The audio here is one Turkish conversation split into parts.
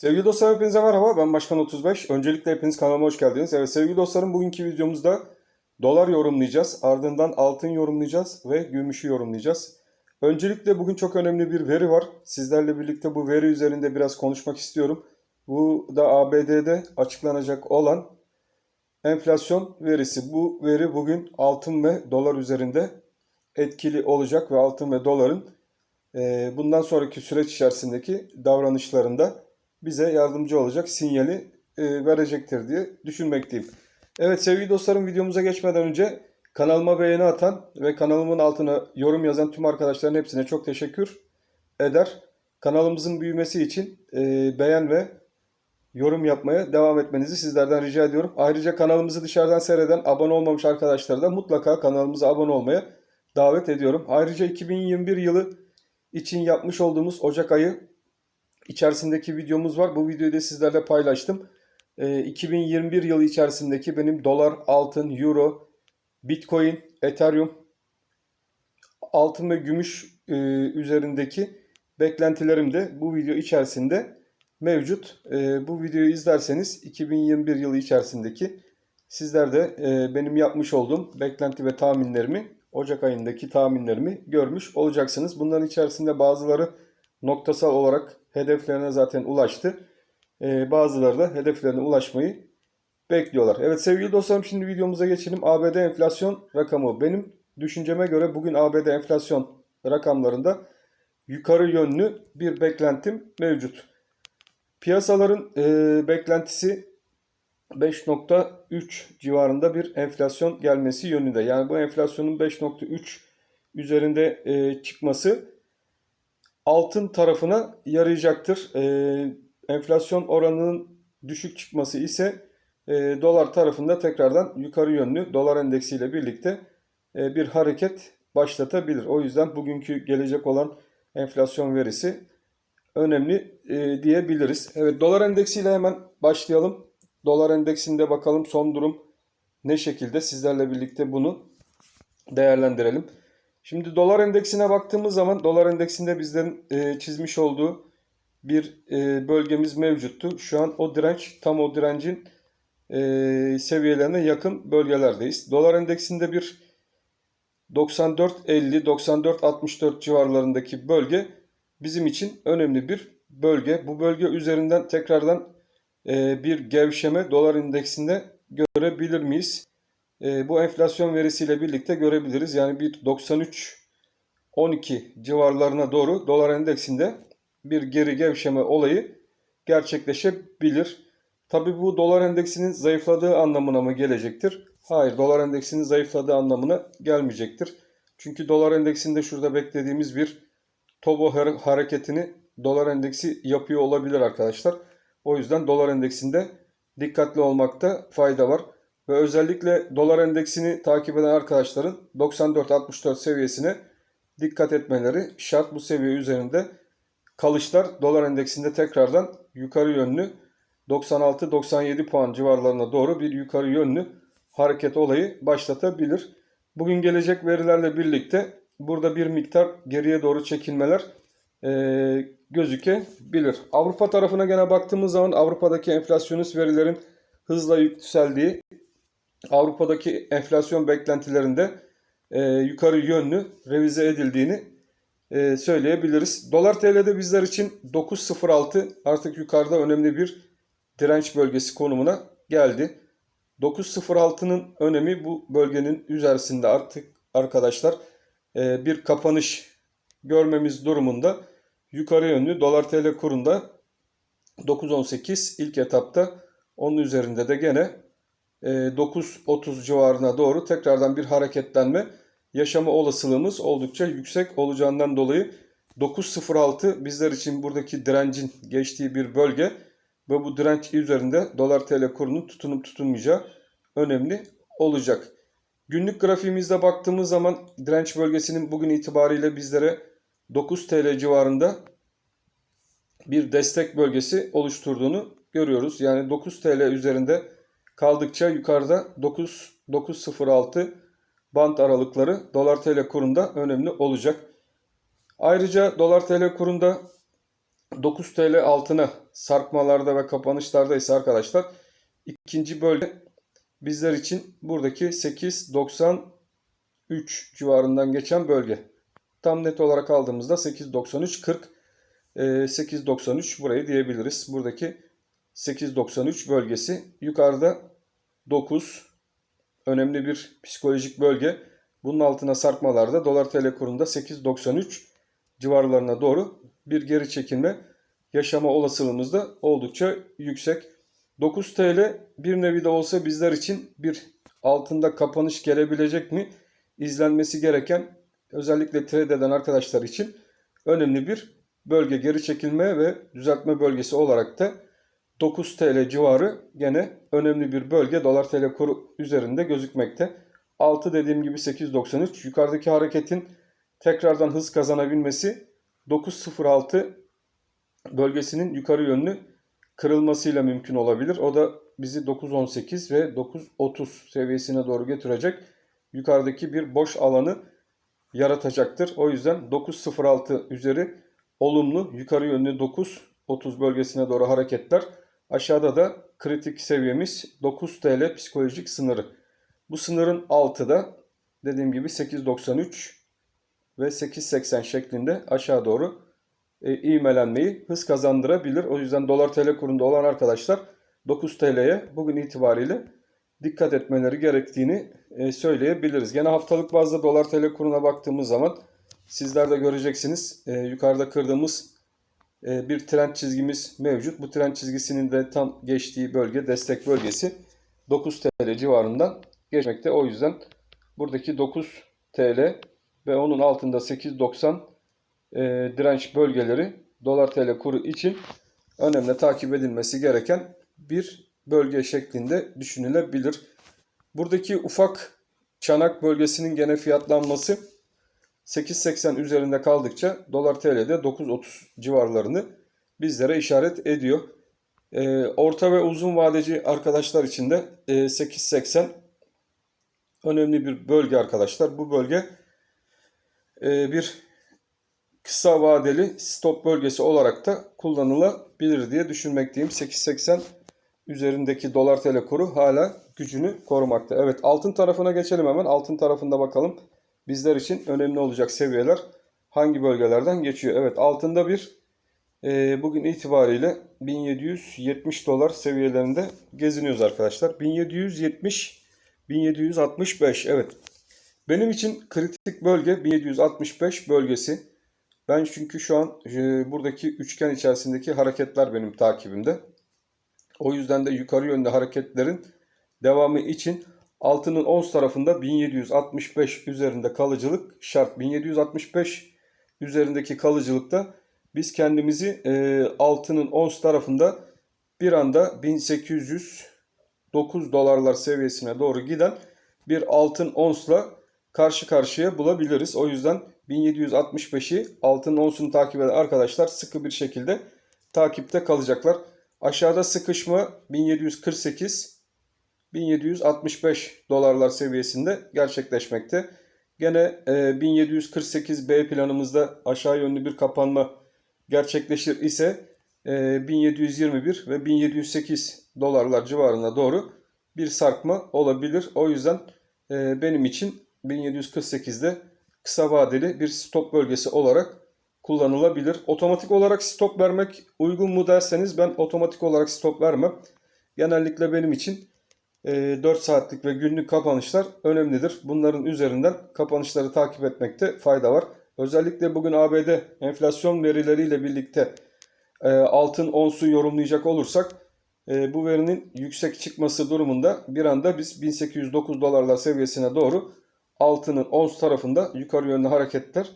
Sevgili dostlar hepinize merhaba. Ben Başkan 35. Öncelikle hepiniz kanalıma hoş geldiniz. Evet sevgili dostlarım bugünkü videomuzda dolar yorumlayacağız. Ardından altın yorumlayacağız ve gümüşü yorumlayacağız. Öncelikle bugün çok önemli bir veri var. Sizlerle birlikte bu veri üzerinde biraz konuşmak istiyorum. Bu da ABD'de açıklanacak olan enflasyon verisi. Bu veri bugün altın ve dolar üzerinde etkili olacak ve altın ve doların bundan sonraki süreç içerisindeki davranışlarında bize yardımcı olacak sinyali e, verecektir diye düşünmekteyim. Evet sevgili dostlarım videomuza geçmeden önce kanalıma beğeni atan ve kanalımın altına yorum yazan tüm arkadaşların hepsine çok teşekkür eder. Kanalımızın büyümesi için e, beğen ve yorum yapmaya devam etmenizi sizlerden rica ediyorum. Ayrıca kanalımızı dışarıdan seyreden abone olmamış arkadaşları da mutlaka kanalımıza abone olmaya davet ediyorum. Ayrıca 2021 yılı için yapmış olduğumuz Ocak ayı içerisindeki videomuz var. Bu videoyu da sizlerle paylaştım. Ee, 2021 yılı içerisindeki benim dolar, altın, euro, bitcoin, ethereum, altın ve gümüş e, üzerindeki beklentilerim de bu video içerisinde mevcut. E, bu videoyu izlerseniz 2021 yılı içerisindeki sizler de e, benim yapmış olduğum beklenti ve tahminlerimi Ocak ayındaki tahminlerimi görmüş olacaksınız. Bunların içerisinde bazıları noktasal olarak hedeflerine zaten ulaştı. Ee, bazıları da hedeflerine ulaşmayı bekliyorlar. Evet sevgili dostlarım şimdi videomuza geçelim. ABD enflasyon rakamı. Benim düşünceme göre bugün ABD enflasyon rakamlarında yukarı yönlü bir beklentim mevcut. Piyasaların e, beklentisi 5.3 civarında bir enflasyon gelmesi yönünde. Yani bu enflasyonun 5.3 üzerinde e, çıkması altın tarafına yarayacaktır. E, enflasyon oranının düşük çıkması ise e, dolar tarafında tekrardan yukarı yönlü dolar endeksiyle birlikte e, bir hareket başlatabilir. O yüzden bugünkü gelecek olan enflasyon verisi önemli e, diyebiliriz. Evet dolar endeksiyle hemen başlayalım. Dolar endeksinde bakalım son durum ne şekilde sizlerle birlikte bunu değerlendirelim. Şimdi dolar endeksine baktığımız zaman dolar endeksinde bizlerin e, çizmiş olduğu bir e, bölgemiz mevcuttu. Şu an o direnç tam o direncin e, seviyelerine yakın bölgelerdeyiz. Dolar endeksinde bir 94.50-94.64 civarlarındaki bölge bizim için önemli bir bölge. Bu bölge üzerinden tekrardan e, bir gevşeme dolar endeksinde görebilir miyiz? E, bu enflasyon verisiyle birlikte görebiliriz. Yani bir 93 12 civarlarına doğru dolar endeksinde bir geri gevşeme olayı gerçekleşebilir. Tabi bu dolar endeksinin zayıfladığı anlamına mı gelecektir? Hayır, dolar endeksinin zayıfladığı anlamına gelmeyecektir. Çünkü dolar endeksinde şurada beklediğimiz bir tobo hareketini dolar endeksi yapıyor olabilir arkadaşlar. O yüzden dolar endeksinde dikkatli olmakta fayda var. Ve özellikle dolar endeksini takip eden arkadaşların 94-64 seviyesine dikkat etmeleri şart. Bu seviye üzerinde kalışlar dolar endeksinde tekrardan yukarı yönlü 96-97 puan civarlarına doğru bir yukarı yönlü hareket olayı başlatabilir. Bugün gelecek verilerle birlikte burada bir miktar geriye doğru çekilmeler e, gözükebilir. Avrupa tarafına gene baktığımız zaman Avrupa'daki enflasyonist verilerin hızla yükseldiği Avrupa'daki enflasyon beklentilerinde e, yukarı yönlü revize edildiğini e, söyleyebiliriz. Dolar TL'de bizler için 9.06 artık yukarıda önemli bir direnç bölgesi konumuna geldi. 9.06'nın önemi bu bölgenin üzerinde artık arkadaşlar e, bir kapanış görmemiz durumunda yukarı yönlü dolar TL kurunda 9.18 ilk etapta onun üzerinde de gene 9.30 civarına doğru tekrardan bir hareketlenme yaşama olasılığımız oldukça yüksek olacağından dolayı 9.06 bizler için buradaki direncin geçtiği bir bölge ve bu direnç üzerinde dolar TL kurunun tutunup tutunmayacağı önemli olacak. Günlük grafiğimizde baktığımız zaman direnç bölgesinin bugün itibariyle bizlere 9 TL civarında bir destek bölgesi oluşturduğunu görüyoruz. Yani 9 TL üzerinde kaldıkça yukarıda 9 9.06 band aralıkları dolar TL kurunda önemli olacak. Ayrıca dolar TL kurunda 9 TL altına sarkmalarda ve kapanışlarda ise arkadaşlar ikinci bölge bizler için buradaki 8.93 civarından geçen bölge. Tam net olarak aldığımızda 8.93 40 e, 8.93 burayı diyebiliriz. Buradaki 8.93 bölgesi yukarıda 9 önemli bir psikolojik bölge. Bunun altına sarkmalarda dolar TL kurunda 8.93 civarlarına doğru bir geri çekilme yaşama olasılığımız da oldukça yüksek. 9 TL bir nevi de olsa bizler için bir altında kapanış gelebilecek mi? İzlenmesi gereken özellikle trade eden arkadaşlar için önemli bir bölge geri çekilme ve düzeltme bölgesi olarak da 9 TL civarı gene önemli bir bölge dolar TL kuru üzerinde gözükmekte. 6 dediğim gibi 8.93 yukarıdaki hareketin tekrardan hız kazanabilmesi 9.06 bölgesinin yukarı yönlü kırılmasıyla mümkün olabilir. O da bizi 9.18 ve 9.30 seviyesine doğru götürecek yukarıdaki bir boş alanı yaratacaktır. O yüzden 9.06 üzeri olumlu yukarı yönlü 9.30 bölgesine doğru hareketler. Aşağıda da kritik seviyemiz 9 TL psikolojik sınırı. Bu sınırın altı da dediğim gibi 8.93 ve 8.80 şeklinde aşağı doğru e, ivmelenmeyi hız kazandırabilir. O yüzden dolar TL kurunda olan arkadaşlar 9 TL'ye bugün itibariyle dikkat etmeleri gerektiğini e, söyleyebiliriz. Gene haftalık bazda dolar TL kuruna baktığımız zaman sizler de göreceksiniz. E, yukarıda kırdığımız bir trend çizgimiz mevcut. Bu trend çizgisinin de tam geçtiği bölge destek bölgesi 9 TL civarından geçmekte. O yüzden buradaki 9 TL ve onun altında 8.90 e, direnç bölgeleri dolar TL kuru için önemli takip edilmesi gereken bir bölge şeklinde düşünülebilir. Buradaki ufak çanak bölgesinin gene fiyatlanması 8.80 üzerinde kaldıkça dolar TL'de 9.30 civarlarını bizlere işaret ediyor. E, orta ve uzun vadeci arkadaşlar için de e, 8.80 önemli bir bölge arkadaşlar. Bu bölge e, bir kısa vadeli stop bölgesi olarak da kullanılabilir diye düşünmekteyim. 8.80 üzerindeki dolar TL kuru hala gücünü korumakta. Evet altın tarafına geçelim hemen. Altın tarafında bakalım bizler için önemli olacak seviyeler hangi bölgelerden geçiyor. Evet altında bir e, bugün itibariyle 1770 dolar seviyelerinde geziniyoruz arkadaşlar. 1770 1765 evet. Benim için kritik bölge 1765 bölgesi. Ben çünkü şu an e, buradaki üçgen içerisindeki hareketler benim takibimde. O yüzden de yukarı yönde hareketlerin devamı için altının ons tarafında 1765 üzerinde kalıcılık şart. 1765 üzerindeki kalıcılıkta biz kendimizi e, altının ons tarafında bir anda 1809 dolarlar seviyesine doğru giden bir altın onsla karşı karşıya bulabiliriz. O yüzden 1765'i altın onsunu takip eden arkadaşlar sıkı bir şekilde takipte kalacaklar. Aşağıda sıkışma 1748 1765 dolarlar seviyesinde gerçekleşmekte. Gene e, 1748 B planımızda aşağı yönlü bir kapanma gerçekleşir ise e, 1721 ve 1708 dolarlar civarına doğru bir sarkma olabilir. O yüzden e, benim için 1748'de kısa vadeli bir stop bölgesi olarak kullanılabilir. Otomatik olarak stop vermek uygun mu derseniz ben otomatik olarak stop vermem. Genellikle benim için 4 e, saatlik ve günlük kapanışlar önemlidir. Bunların üzerinden kapanışları takip etmekte fayda var. Özellikle bugün ABD enflasyon verileriyle birlikte e, altın onsu yorumlayacak olursak e, bu verinin yüksek çıkması durumunda bir anda biz 1809 dolarlar seviyesine doğru altının ons tarafında yukarı yönlü hareketler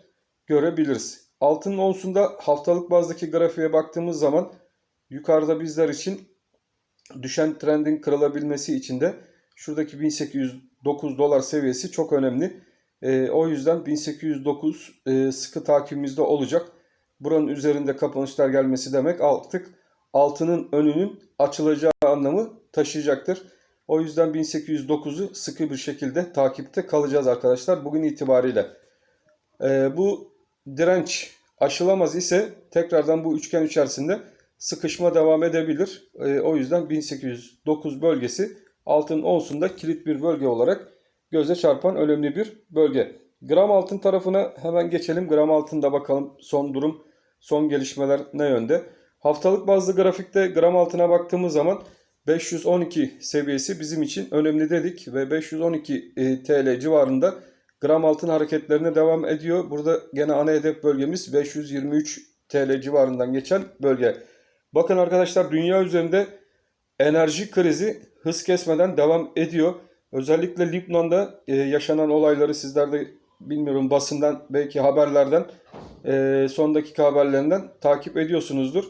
görebiliriz. Altının onsunda haftalık bazdaki grafiğe baktığımız zaman yukarıda bizler için düşen trendin kırılabilmesi için de şuradaki 1809 dolar seviyesi çok önemli. E, o yüzden 1809 e, sıkı takibimizde olacak. Buranın üzerinde kapanışlar gelmesi demek artık altının önünün açılacağı anlamı taşıyacaktır. O yüzden 1809'u sıkı bir şekilde takipte kalacağız arkadaşlar bugün itibariyle. Ee, bu direnç aşılamaz ise tekrardan bu üçgen içerisinde sıkışma devam edebilir. E, o yüzden 1809 bölgesi altın onsunda kilit bir bölge olarak göze çarpan önemli bir bölge. Gram altın tarafına hemen geçelim. Gram altında bakalım son durum, son gelişmeler ne yönde? Haftalık bazlı grafikte gram altına baktığımız zaman 512 seviyesi bizim için önemli dedik ve 512 e, TL civarında gram altın hareketlerine devam ediyor. Burada gene ana hedef bölgemiz 523 TL civarından geçen bölge. Bakın arkadaşlar dünya üzerinde enerji krizi hız kesmeden devam ediyor. Özellikle Lübnan'da e, yaşanan olayları sizler de bilmiyorum basından belki haberlerden e, son dakika haberlerinden takip ediyorsunuzdur.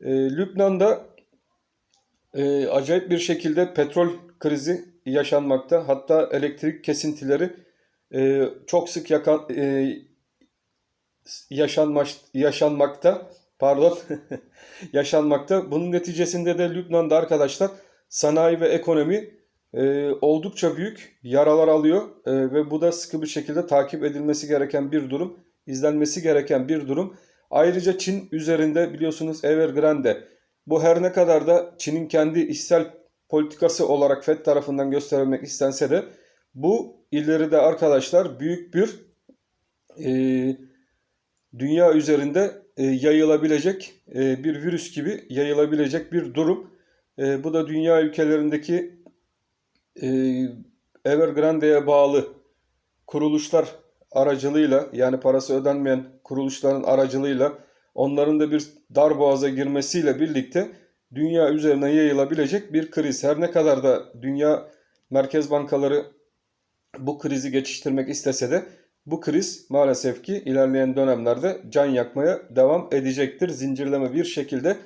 E, Lübnan'da e, acayip bir şekilde petrol krizi yaşanmakta. Hatta elektrik kesintileri e, çok sık yakan, e, yaşanmaş, yaşanmakta. Pardon. yaşanmakta. Bunun neticesinde de Lübnan'da arkadaşlar sanayi ve ekonomi e, oldukça büyük yaralar alıyor E, ve bu da sıkı bir şekilde takip edilmesi gereken bir durum, izlenmesi gereken bir durum. Ayrıca Çin üzerinde biliyorsunuz Evergrande bu her ne kadar da Çin'in kendi içsel politikası olarak FED tarafından gösterilmek istense de bu ileride arkadaşlar büyük bir e, dünya üzerinde e, yayılabilecek e, bir virüs gibi yayılabilecek bir durum. E, bu da dünya ülkelerindeki Evergrande'ye bağlı kuruluşlar aracılığıyla yani parası ödenmeyen kuruluşların aracılığıyla onların da bir dar boğaza girmesiyle birlikte dünya üzerine yayılabilecek bir kriz. Her ne kadar da dünya merkez bankaları bu krizi geçiştirmek istese de bu kriz maalesef ki ilerleyen dönemlerde can yakmaya devam edecektir. Zincirleme bir şekilde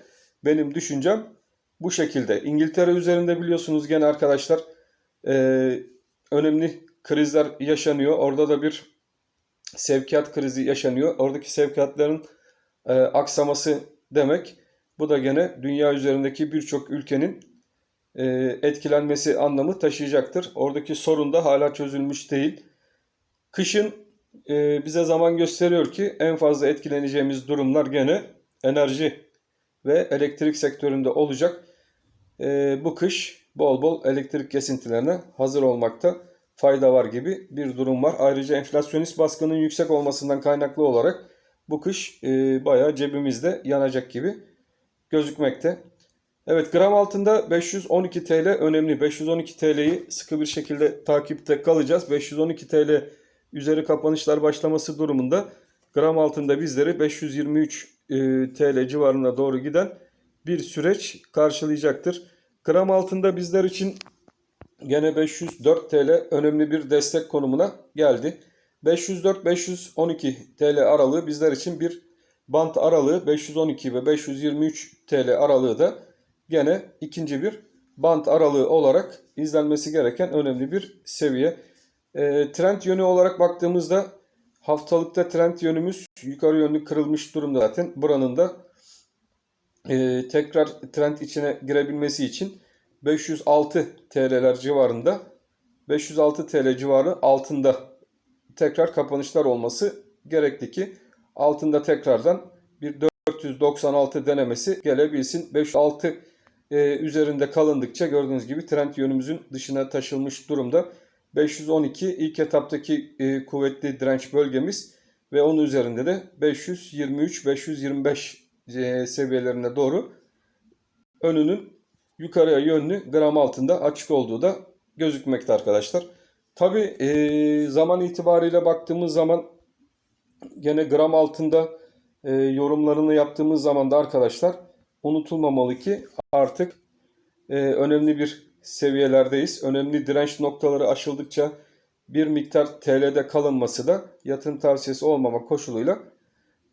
benim düşüncem bu şekilde. İngiltere üzerinde biliyorsunuz gene arkadaşlar e, önemli krizler yaşanıyor. Orada da bir sevkiyat krizi yaşanıyor. Oradaki sevkiyatların e, aksaması demek. Bu da gene dünya üzerindeki birçok ülkenin e, etkilenmesi anlamı taşıyacaktır. Oradaki sorun da hala çözülmüş değil. Kışın e, bize zaman gösteriyor ki en fazla etkileneceğimiz durumlar gene enerji ve elektrik sektöründe olacak. E, bu kış bol bol elektrik kesintilerine hazır olmakta fayda var gibi bir durum var. Ayrıca enflasyonist baskının yüksek olmasından kaynaklı olarak bu kış e, bayağı cebimizde yanacak gibi gözükmekte. Evet gram altında 512 TL önemli. 512 TL'yi sıkı bir şekilde takipte kalacağız. 512 TL üzeri kapanışlar başlaması durumunda gram altında bizleri 523 e, TL civarına doğru giden bir süreç karşılayacaktır. Gram altında bizler için gene 504 TL önemli bir destek konumuna geldi. 504-512 TL aralığı bizler için bir bant aralığı 512 ve 523 TL aralığı da gene ikinci bir bant aralığı olarak izlenmesi gereken önemli bir seviye. E, trend yönü olarak baktığımızda haftalıkta trend yönümüz yukarı yönlü kırılmış durumda zaten. Buranın da e, tekrar trend içine girebilmesi için 506 TL'ler civarında 506 TL civarı altında tekrar kapanışlar olması gerekli ki altında tekrardan bir 496 denemesi gelebilsin. 506 e, üzerinde kalındıkça gördüğünüz gibi trend yönümüzün dışına taşılmış durumda. 512 ilk etaptaki e, kuvvetli direnç bölgemiz ve onun üzerinde de 523-525 e, seviyelerine doğru önünün yukarıya yönlü gram altında açık olduğu da gözükmekte arkadaşlar. Tabi e, zaman itibariyle baktığımız zaman gene gram altında e, yorumlarını yaptığımız zaman da arkadaşlar unutulmamalı ki artık e, önemli bir seviyelerdeyiz. Önemli direnç noktaları aşıldıkça bir miktar TL'de kalınması da yatırım tavsiyesi olmama koşuluyla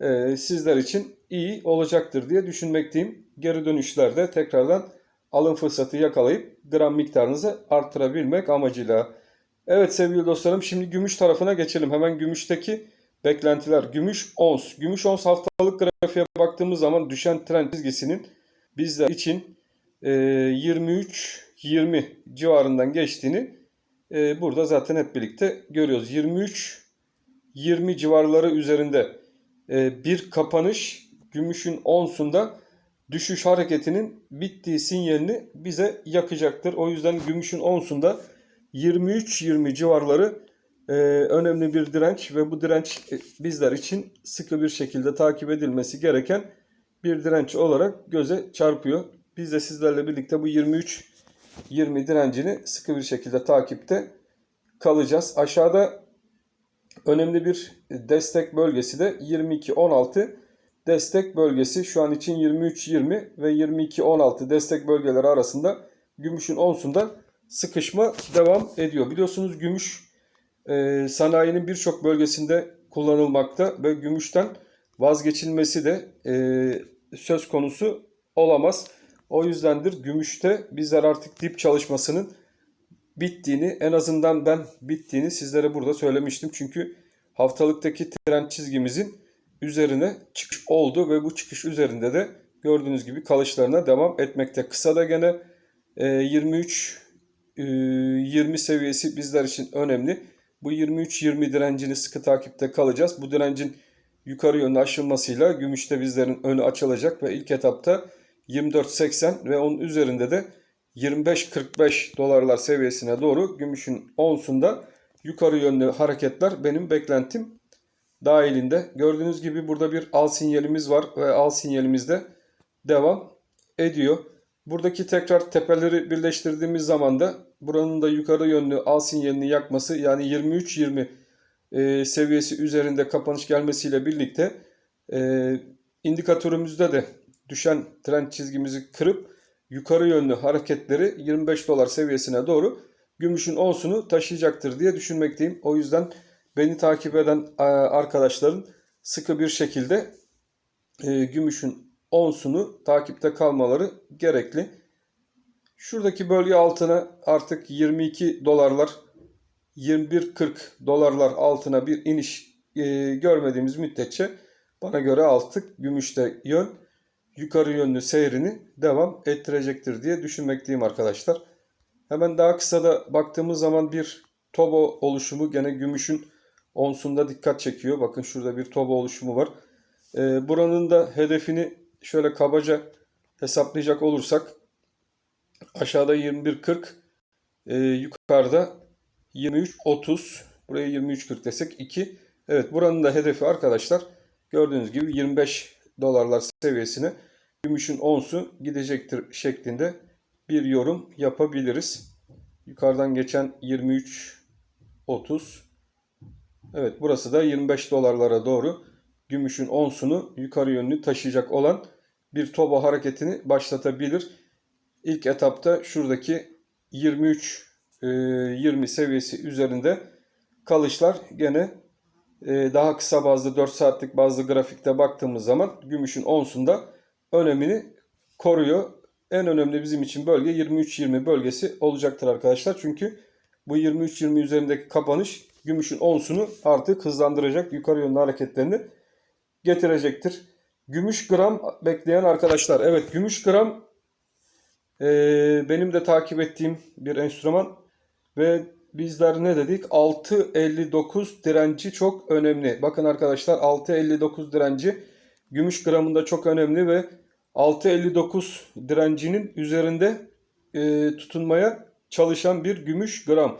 e, sizler için iyi olacaktır diye düşünmekteyim. Geri dönüşlerde tekrardan alım fırsatı yakalayıp gram miktarınızı artırabilmek amacıyla. Evet sevgili dostlarım şimdi gümüş tarafına geçelim. Hemen gümüşteki beklentiler. Gümüş ons. Gümüş ons haftalık grafiğe baktığımız zaman düşen trend çizgisinin bizler için e, 23-20 civarından geçtiğini e, burada zaten hep birlikte görüyoruz. 23 20 civarları üzerinde e, bir kapanış gümüşün onsunda düşüş hareketinin bittiği sinyalini bize yakacaktır. O yüzden gümüşün onsunda 23-20 civarları e, önemli bir direnç ve bu direnç e, bizler için sıkı bir şekilde takip edilmesi gereken bir direnç olarak göze çarpıyor. Biz de sizlerle birlikte bu 23-20 direncini sıkı bir şekilde takipte kalacağız. Aşağıda önemli bir destek bölgesi de 22-16 destek bölgesi. Şu an için 23-20 ve 22-16 destek bölgeleri arasında gümüşün onsunda sıkışma devam ediyor. Biliyorsunuz gümüş e, sanayinin birçok bölgesinde kullanılmakta ve gümüşten vazgeçilmesi de e, söz konusu olamaz. O yüzdendir gümüşte bizler artık dip çalışmasının bittiğini en azından ben bittiğini sizlere burada söylemiştim. Çünkü haftalıktaki trend çizgimizin üzerine çıkış oldu ve bu çıkış üzerinde de gördüğünüz gibi kalışlarına devam etmekte. Kısa da gene e, 23 e, 20 seviyesi bizler için önemli. Bu 23-20 direncini sıkı takipte kalacağız. Bu direncin yukarı yönlü aşılmasıyla gümüşte bizlerin önü açılacak ve ilk etapta 24.80 ve onun üzerinde de 25-45 dolarlar seviyesine doğru gümüşün onsunda yukarı yönlü hareketler benim beklentim dahilinde. Gördüğünüz gibi burada bir al sinyalimiz var ve al sinyalimiz de devam ediyor. Buradaki tekrar tepeleri birleştirdiğimiz zaman da buranın da yukarı yönlü al sinyalini yakması yani 23-20 e, seviyesi üzerinde kapanış gelmesiyle birlikte e, indikatörümüzde de düşen trend çizgimizi kırıp yukarı yönlü hareketleri 25 dolar seviyesine doğru gümüşün onsunu taşıyacaktır diye düşünmekteyim. O yüzden beni takip eden e, arkadaşların sıkı bir şekilde e, gümüşün onsunu takipte kalmaları gerekli. Şuradaki bölge altına artık 22 dolarlar 21.40 dolarlar altına bir iniş e, görmediğimiz müddetçe bana göre artık gümüşte yön yukarı yönlü seyrini devam ettirecektir diye düşünmekteyim arkadaşlar. Hemen daha kısa da baktığımız zaman bir tobo oluşumu gene gümüşün onsunda dikkat çekiyor. Bakın şurada bir tobo oluşumu var. E, buranın da hedefini şöyle kabaca hesaplayacak olursak aşağıda 21.40 e, yukarıda 23.30 buraya 23.40 desek 2. Evet buranın da hedefi arkadaşlar gördüğünüz gibi 25 dolarlar seviyesine gümüşün onsu gidecektir şeklinde bir yorum yapabiliriz. Yukarıdan geçen 23.30 Evet burası da 25 dolarlara doğru gümüşün onsunu yukarı yönlü taşıyacak olan bir toba hareketini başlatabilir. İlk etapta şuradaki 23 20 seviyesi üzerinde kalışlar gene e, daha kısa bazlı 4 saatlik bazlı grafikte baktığımız zaman gümüşün onsunda önemini koruyor. En önemli bizim için bölge 23-20 bölgesi olacaktır arkadaşlar. Çünkü bu 23-20 üzerindeki kapanış gümüşün onsunu artık hızlandıracak yukarı yönlü hareketlerini getirecektir. Gümüş gram bekleyen arkadaşlar. Evet gümüş gram e, benim de takip ettiğim bir enstrüman ve bizler ne dedik? 6.59 direnci çok önemli. Bakın arkadaşlar 6.59 direnci gümüş gramında çok önemli ve 6.59 direncinin üzerinde e, tutunmaya çalışan bir gümüş gram.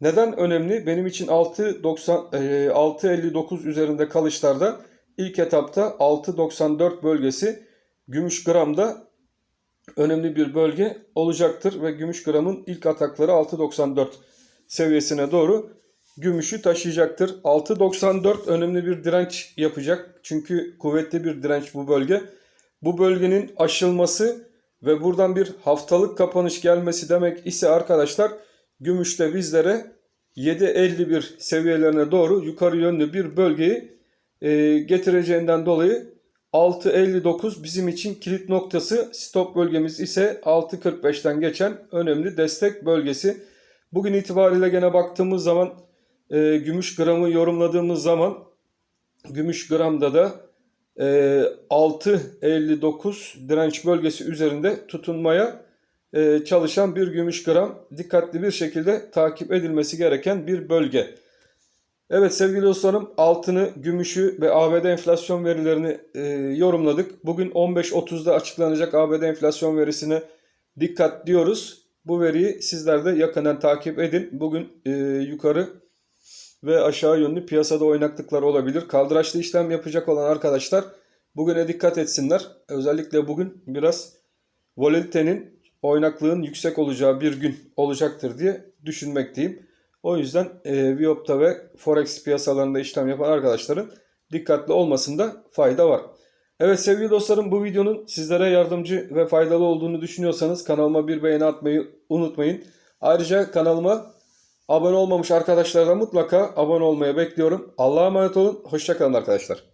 Neden önemli? Benim için 6.90 e, 6.59 üzerinde kalışlarda ilk etapta 6.94 bölgesi gümüş gramda önemli bir bölge olacaktır ve gümüş gramın ilk atakları 6.94 seviyesine doğru gümüşü taşıyacaktır. 6.94 önemli bir direnç yapacak. Çünkü kuvvetli bir direnç bu bölge. Bu bölgenin aşılması ve buradan bir haftalık kapanış gelmesi demek ise arkadaşlar gümüşte bizlere 7.51 seviyelerine doğru yukarı yönlü bir bölgeyi e, getireceğinden dolayı 6.59 bizim için kilit noktası. Stop bölgemiz ise 6.45'ten geçen önemli destek bölgesi. Bugün itibariyle gene baktığımız zaman e, gümüş gramı yorumladığımız zaman gümüş gramda da e, 6.59 direnç bölgesi üzerinde tutunmaya e, çalışan bir gümüş gram dikkatli bir şekilde takip edilmesi gereken bir bölge. Evet sevgili dostlarım altını, gümüşü ve ABD enflasyon verilerini e, yorumladık. Bugün 15.30'da açıklanacak ABD enflasyon verisine dikkat diyoruz. Bu veriyi sizler de yakından takip edin. Bugün e, yukarı ve aşağı yönlü piyasada oynaklıklar olabilir. Kaldıraçlı işlem yapacak olan arkadaşlar bugüne dikkat etsinler. Özellikle bugün biraz volatilitenin oynaklığın yüksek olacağı bir gün olacaktır diye düşünmekteyim. O yüzden e, Viopta ve Forex piyasalarında işlem yapan arkadaşların dikkatli olmasında fayda var. Evet sevgili dostlarım bu videonun sizlere yardımcı ve faydalı olduğunu düşünüyorsanız kanalıma bir beğeni atmayı unutmayın. Ayrıca kanalıma abone olmamış arkadaşlara da mutlaka abone olmaya bekliyorum. Allah'a emanet olun. Hoşçakalın arkadaşlar.